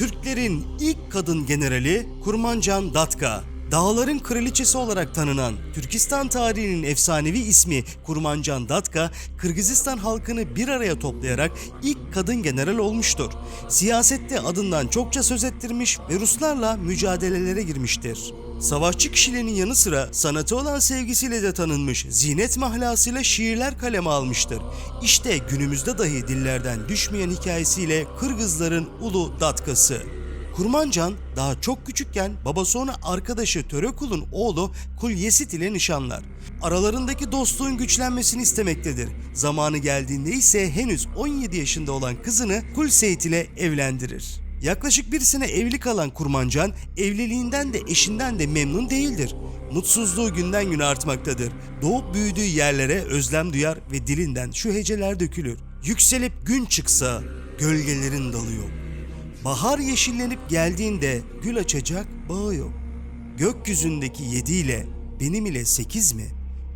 Türklerin ilk kadın generali Kurmancan Datka. Dağların kraliçesi olarak tanınan Türkistan tarihinin efsanevi ismi Kurmancan Datka, Kırgızistan halkını bir araya toplayarak ilk kadın general olmuştur. Siyasette adından çokça söz ettirmiş ve Ruslarla mücadelelere girmiştir. Savaşçı kişiliğinin yanı sıra sanatı olan sevgisiyle de tanınmış, zinet mahlasıyla şiirler kaleme almıştır. İşte günümüzde dahi dillerden düşmeyen hikayesiyle Kırgızların ulu datkası. Kurmancan daha çok küçükken babası onu arkadaşı Törekul'un oğlu Kul Yesit ile nişanlar. Aralarındaki dostluğun güçlenmesini istemektedir. Zamanı geldiğinde ise henüz 17 yaşında olan kızını Kul Seyit ile evlendirir. Yaklaşık bir sene evli kalan Kurmancan evliliğinden de eşinden de memnun değildir. Mutsuzluğu günden güne artmaktadır. Doğup büyüdüğü yerlere özlem duyar ve dilinden şu heceler dökülür. Yükselip gün çıksa gölgelerin dalıyor. Bahar yeşillenip geldiğinde gül açacak bağı yok. Gökyüzündeki yediyle benim ile sekiz mi?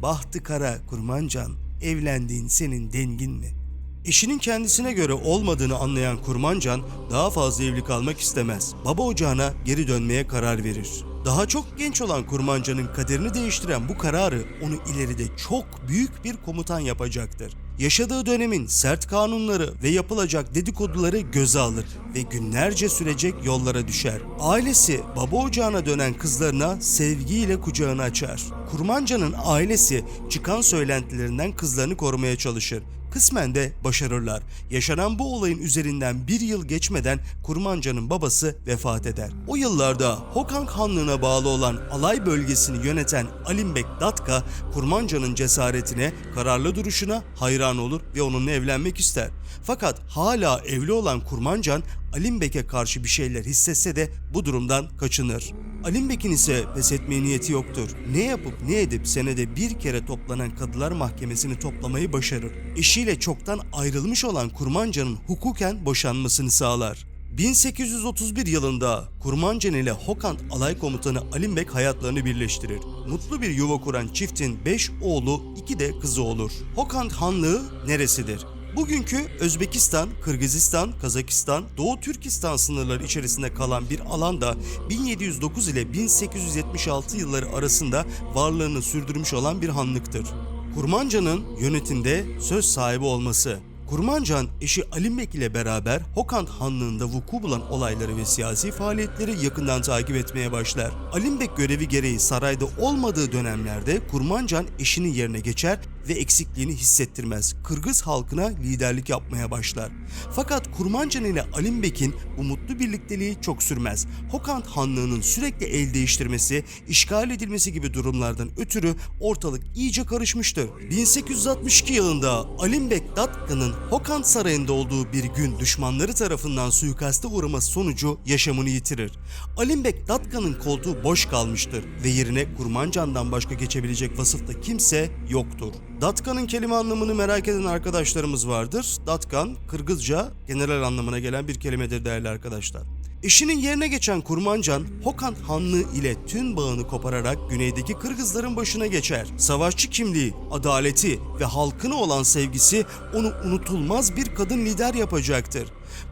Bahtı kara kurmancan, evlendiğin senin dengin mi? Eşinin kendisine göre olmadığını anlayan kurmancan daha fazla evli kalmak istemez. Baba ocağına geri dönmeye karar verir. Daha çok genç olan kurmancanın kaderini değiştiren bu kararı onu ileride çok büyük bir komutan yapacaktır. Yaşadığı dönemin sert kanunları ve yapılacak dedikoduları göze alır ve günlerce sürecek yollara düşer. Ailesi baba ocağına dönen kızlarına sevgiyle kucağını açar. Kurmanca'nın ailesi çıkan söylentilerinden kızlarını korumaya çalışır. Kısmen de başarırlar. Yaşanan bu olayın üzerinden bir yıl geçmeden Kurmanca'nın babası vefat eder. O yıllarda Hokang Hanlığı'na bağlı olan alay bölgesini yöneten Alimbek Datka, Kurmanca'nın cesaretine, kararlı duruşuna hayran olur ve onunla evlenmek ister. Fakat hala evli olan Kurmancan, Alimbek'e karşı bir şeyler hissetse de bu durumdan kaçınır. Alimbek'in ise pes etmeye niyeti yoktur. Ne yapıp ne edip senede bir kere toplanan Kadılar Mahkemesi'ni toplamayı başarır. Eşiyle çoktan ayrılmış olan Kurmancan'ın hukuken boşanmasını sağlar. 1831 yılında Kurmancan ile Hokant alay komutanı Alimbek hayatlarını birleştirir. Mutlu bir yuva kuran çiftin 5 oğlu 2 de kızı olur. Hokant Hanlığı neresidir? Bugünkü Özbekistan, Kırgızistan, Kazakistan, Doğu Türkistan sınırları içerisinde kalan bir alanda 1709 ile 1876 yılları arasında varlığını sürdürmüş olan bir hanlıktır. Kurmanca'nın yönetimde söz sahibi olması. Kurmancan eşi Alimbek ile beraber Hokant Hanlığı'nda vuku bulan olayları ve siyasi faaliyetleri yakından takip etmeye başlar. Alimbek görevi gereği sarayda olmadığı dönemlerde Kurmancan eşinin yerine geçer ve eksikliğini hissettirmez. Kırgız halkına liderlik yapmaya başlar. Fakat Kurmancan ile Alimbek'in bu mutlu birlikteliği çok sürmez. Hokant Hanlığı'nın sürekli el değiştirmesi, işgal edilmesi gibi durumlardan ötürü ortalık iyice karışmıştır. 1862 yılında Alimbek Datka'nın Hokant Sarayı'nda olduğu bir gün düşmanları tarafından suikaste uğraması sonucu yaşamını yitirir. Alimbek Datka'nın koltuğu boş kalmıştır ve yerine Kurmancan'dan başka geçebilecek vasıfta kimse yoktur. Datka'nın kelime anlamını merak eden arkadaşlarımız vardır. Datkan, Kırgızca general anlamına gelen bir kelimedir değerli arkadaşlar. Eşinin yerine geçen Kurmancan, Hokan Hanlığı ile tüm bağını kopararak güneydeki Kırgızların başına geçer. Savaşçı kimliği, adaleti ve halkına olan sevgisi onu unutulmaz bir kadın lider yapacaktır.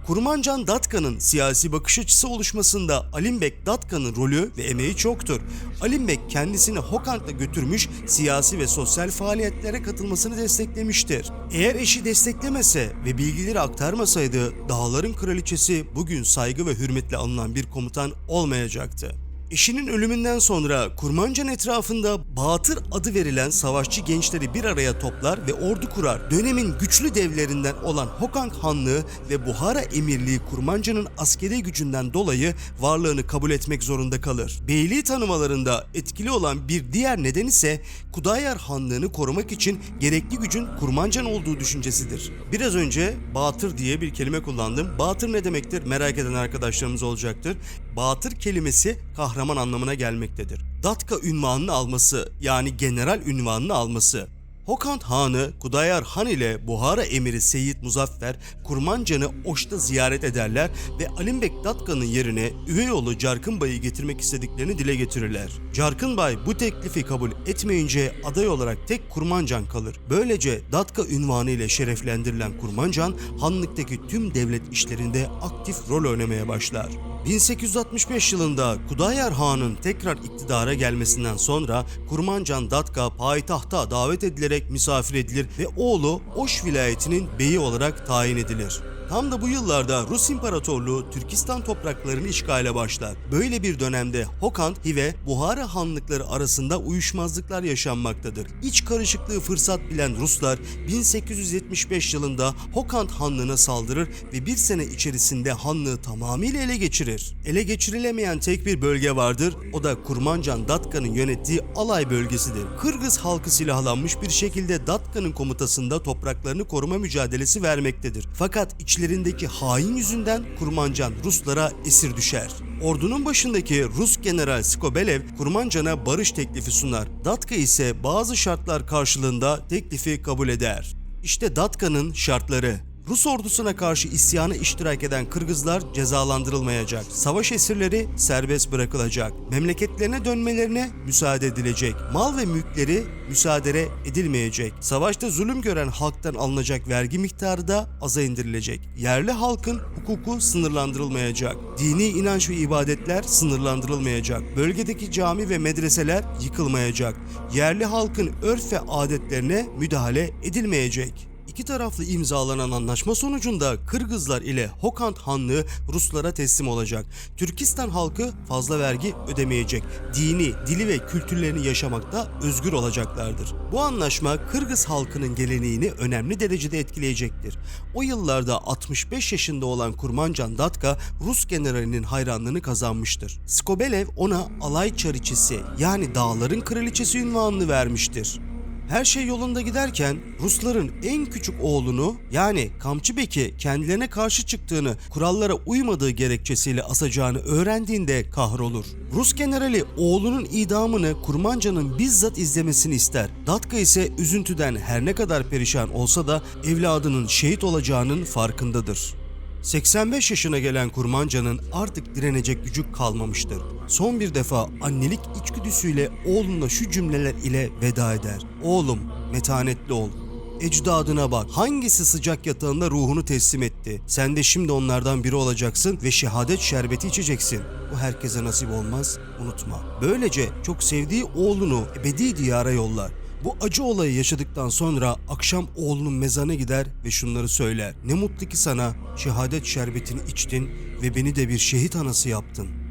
Kurmancan Datka'nın siyasi bakış açısı oluşmasında Alimbek Datka'nın rolü ve emeği çoktur. Alimbek kendisini Hokant'a götürmüş, siyasi ve sosyal faaliyetlere katılmasını desteklemiştir. Eğer eşi desteklemese ve bilgileri aktarmasaydı dağların kraliçesi bugün saygı ve hürmetle anılan bir komutan olmayacaktı. Eşinin ölümünden sonra Kurmancan etrafında Batır adı verilen savaşçı gençleri bir araya toplar ve ordu kurar. Dönemin güçlü devlerinden olan Hokang Hanlığı ve Buhara Emirliği Kurmancan'ın askeri gücünden dolayı varlığını kabul etmek zorunda kalır. Beyliği tanımalarında etkili olan bir diğer neden ise Kudayar Hanlığı'nı korumak için gerekli gücün Kurmancan olduğu düşüncesidir. Biraz önce Batır diye bir kelime kullandım. Batır ne demektir merak eden arkadaşlarımız olacaktır. Batır kelimesi kahraman anlamına gelmektedir. Datka ünvanını alması yani general ünvanını alması Hokant Hanı Kudayar Han ile Buhara emiri Seyyid Muzaffer Kurmancan'ı Oş'ta ziyaret ederler ve Alimbek Datka'nın yerine üvey oğlu Carkın Bay'ı getirmek istediklerini dile getirirler. Carkın Bay bu teklifi kabul etmeyince aday olarak tek Kurmancan kalır. Böylece Datka ünvanı ile şereflendirilen Kurmancan hanlıktaki tüm devlet işlerinde aktif rol oynamaya başlar. 1865 yılında Kudayar Han'ın tekrar iktidara gelmesinden sonra Kurmancan Datka payitahta davet edilerek misafir edilir ve oğlu Oş vilayetinin beyi olarak tayin edilir. Tam da bu yıllarda Rus İmparatorluğu Türkistan topraklarını işgale başlar. Böyle bir dönemde Hokant ve Buhara hanlıkları arasında uyuşmazlıklar yaşanmaktadır. İç karışıklığı fırsat bilen Ruslar 1875 yılında Hokant Hanlığı'na saldırır ve bir sene içerisinde hanlığı tamamıyla ele geçirir. Ele geçirilemeyen tek bir bölge vardır. O da Kurmancan Datka'nın yönettiği alay bölgesidir. Kırgız halkı silahlanmış bir şekilde Datka'nın komutasında topraklarını koruma mücadelesi vermektedir. Fakat içlerindeki hain yüzünden Kurmancan Ruslara esir düşer. Ordunun başındaki Rus General Skobelev Kurmancan'a barış teklifi sunar. Datka ise bazı şartlar karşılığında teklifi kabul eder. İşte Datka'nın şartları. Rus ordusuna karşı isyana iştirak eden Kırgızlar cezalandırılmayacak. Savaş esirleri serbest bırakılacak. Memleketlerine dönmelerine müsaade edilecek. Mal ve mülkleri müsaade edilmeyecek. Savaşta zulüm gören halktan alınacak vergi miktarı da aza indirilecek. Yerli halkın hukuku sınırlandırılmayacak. Dini inanç ve ibadetler sınırlandırılmayacak. Bölgedeki cami ve medreseler yıkılmayacak. Yerli halkın örf ve adetlerine müdahale edilmeyecek. İki taraflı imzalanan anlaşma sonucunda Kırgızlar ile Hokant Hanlığı Ruslara teslim olacak. Türkistan halkı fazla vergi ödemeyecek. Dini, dili ve kültürlerini yaşamakta özgür olacaklardır. Bu anlaşma Kırgız halkının geleneğini önemli derecede etkileyecektir. O yıllarda 65 yaşında olan Kurmancan Datka Rus generalinin hayranlığını kazanmıştır. Skobelev ona alay çariçesi yani dağların kraliçesi ünvanını vermiştir. Her şey yolunda giderken Rusların en küçük oğlunu yani Kamçıbek'i kendilerine karşı çıktığını, kurallara uymadığı gerekçesiyle asacağını öğrendiğinde kahrolur. Rus generali oğlunun idamını Kurmanca'nın bizzat izlemesini ister. Datka ise üzüntüden her ne kadar perişan olsa da evladının şehit olacağının farkındadır. 85 yaşına gelen Kurmanca'nın artık direnecek gücü kalmamıştır. Son bir defa annelik içgüdüsüyle oğluna şu cümleler ile veda eder. Oğlum, metanetli ol. Ecdadına bak. Hangisi sıcak yatağında ruhunu teslim etti? Sen de şimdi onlardan biri olacaksın ve şehadet şerbeti içeceksin. Bu herkese nasip olmaz, unutma. Böylece çok sevdiği oğlunu ebedi diyara yollar. Bu acı olayı yaşadıktan sonra akşam oğlunun mezarına gider ve şunları söyler. Ne mutlu ki sana şehadet şerbetini içtin ve beni de bir şehit anası yaptın.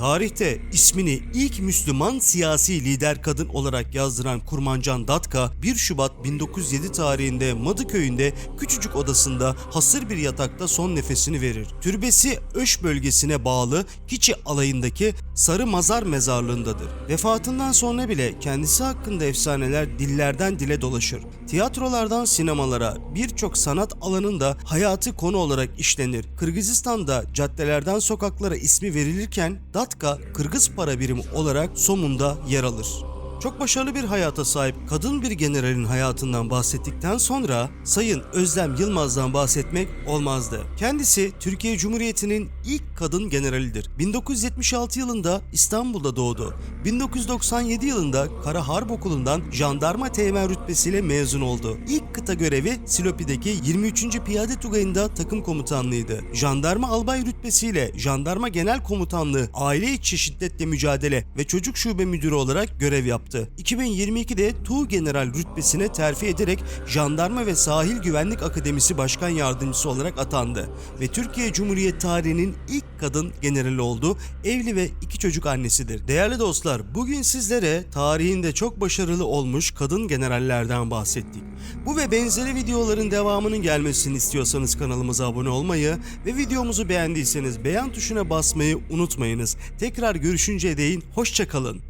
Tarihte ismini ilk Müslüman siyasi lider kadın olarak yazdıran Kurmancan Datka 1 Şubat 1907 tarihinde Madı köyünde küçücük odasında hasır bir yatakta son nefesini verir. Türbesi Öş bölgesine bağlı Kiçi alayındaki Sarı Mazar mezarlığındadır. Vefatından sonra bile kendisi hakkında efsaneler dillerden dile dolaşır. Tiyatrolardan sinemalara birçok sanat alanında hayatı konu olarak işlenir. Kırgızistan'da caddelerden sokaklara ismi verilirken Datka Kırgız para birimi olarak Somun'da yer alır. Çok başarılı bir hayata sahip kadın bir generalin hayatından bahsettikten sonra Sayın Özlem Yılmaz'dan bahsetmek olmazdı. Kendisi Türkiye Cumhuriyeti'nin ilk kadın generalidir. 1976 yılında İstanbul'da doğdu. 1997 yılında Kara Harp Okulu'ndan jandarma teğmen rütbesiyle mezun oldu. İlk kıta görevi Silopi'deki 23. Piyade Tugayı'nda takım komutanlığıydı. Jandarma albay rütbesiyle Jandarma Genel Komutanlığı aile içi şiddetle mücadele ve çocuk şube müdürü olarak görev yaptı. 2022'de Tu General rütbesine terfi ederek Jandarma ve Sahil Güvenlik Akademisi Başkan Yardımcısı olarak atandı ve Türkiye Cumhuriyeti tarihinin ilk kadın generali oldu. Evli ve iki çocuk annesidir. Değerli dostlar, bugün sizlere tarihinde çok başarılı olmuş kadın generallerden bahsettik. Bu ve benzeri videoların devamının gelmesini istiyorsanız kanalımıza abone olmayı ve videomuzu beğendiyseniz beğen tuşuna basmayı unutmayınız. Tekrar görüşünceye değin hoşçakalın.